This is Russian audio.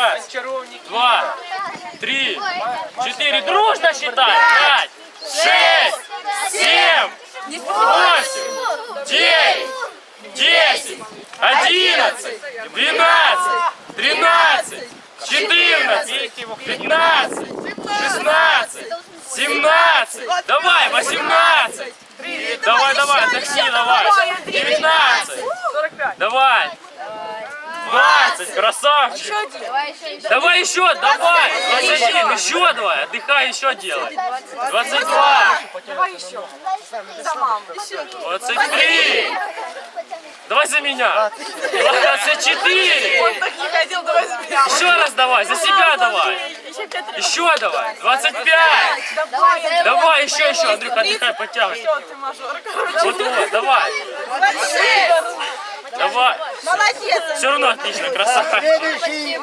Раз, два, три, четыре. Дружно считай. Пять, шесть, семь, восемь, девять, десять, одиннадцать, двенадцать, тринадцать, четырнадцать, пятнадцать, шестнадцать, семнадцать. Давай, восемнадцать. Давай, давай, отдохни, давай. Девятнадцать. Давай. Двадцать, красавчик. Давай еще, давай. 21, еще давай. Отдыхай, еще делай. 22. Давай еще. За маму. 23. Давай за меня. 24. Он так не хотел, давай за меня. Еще раз давай, за себя давай. Еще. Еще давай. 25. Давай. Давай, еще, еще. Андрюха, отдыхай, подтягивай. Вот, вот, давай. Давай. Все равно отлично. Следующий.